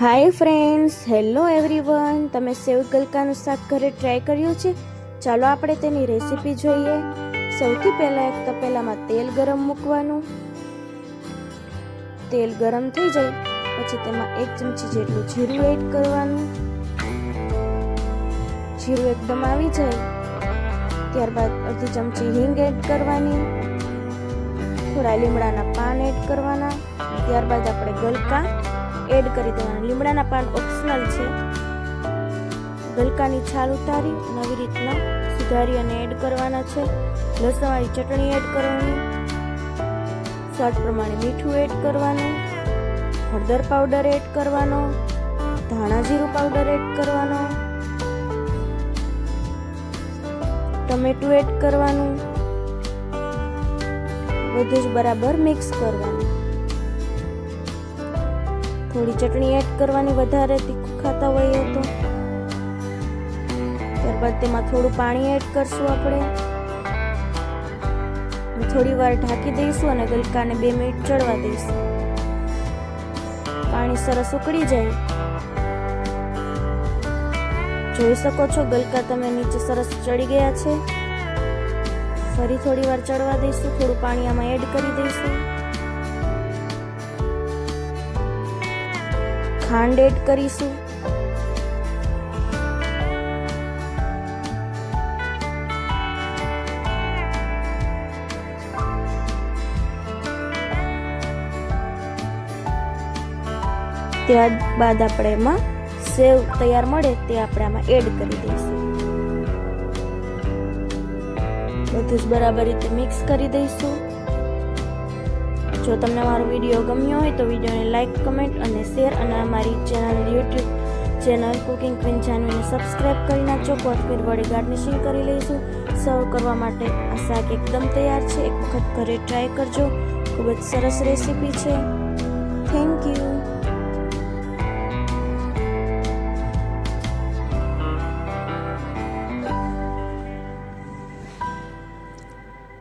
Hi friends hello everyone તમે સેવ ગલકાનું શાક ઘરે ટ્રાય કર્યું છે? ચાલો આપણે તેની રેસીપી જોઈએ. સૌથી પહેલાં એક તપેલામાં તેલ ગરમ મૂકવાનું. તેલ ગરમ થઈ જાય, પછી તેમાં એક ચમચી જેટલું જીરું એડ કરવાનું. જીરું એકદમ આવી જાય, ત્યારબાદ અડધી ચમચી હિંગ એડ કરવાની. થોડા લીમડાના પાન એડ કરવાના. ત્યારબાદ આપણે ગલકા એડ કરી દેવાના. લીમડાના પાન ઓપ્શનલ છે. ગલકાની છાલ ઉતારી, નવી રીતના સુધારી અને એડ કરવાના છે. લસણવાળી ચટણી એડ કરવાની. સ્વાદ પ્રમાણે મીઠું એડ કરવાનું. હળદર પાવડર એડ કરવાનો. ધાણા જીરું પાવડર એડ કરવાનો. ટમેટું એડ કરવાનું. બધું જ બરાબર મિક્સ કરવાનું. થોડી ચટણી એડ કરવાની વધારે તીખું ખાતા હોઈએ તો. ત્યારબાદ તેમાં થોડું પાણી એડ કરશું આપણે. થોડી વાર ઢાંકી દઈશું અને ગલકાને બે મિનિટ ચડવા દઈશું. પાણી સરસ ઉકળી જાય. જોઈ શકો છો, ગલકા તમે નીચે સરસ ચડી ગયા છે. ફરી થોડી વાર ચડવા દઈશું, થોડું પાણી આમાં એડ કરી દઈશું. ખાંડ એડ કરીશું. ત્યારબાદ આપણે એમાં સેવ તૈયાર મળે તે આપણે આમાં એડ કરી દઈશું. બધું જ બરાબર રીતે મિક્સ કરી દઈશું. જો તમને મારો વીડિયો ગમ્યો હોય તો વિડીયોને લાઇક કમેન્ટ અને શેર અને અમારી channel YouTube channel cooking queen જાનવીને subscribe કરી નાખજો. કોથમીર વડે ગાર્નિશિંગ કરી લઈશું. સર્વ કરવા માટે આ શાક એકદમ તૈયાર છે. એક વખત ઘરે ટ્રાય કરજો. ખૂબ જ સરસ રેસીપી છે. Thank you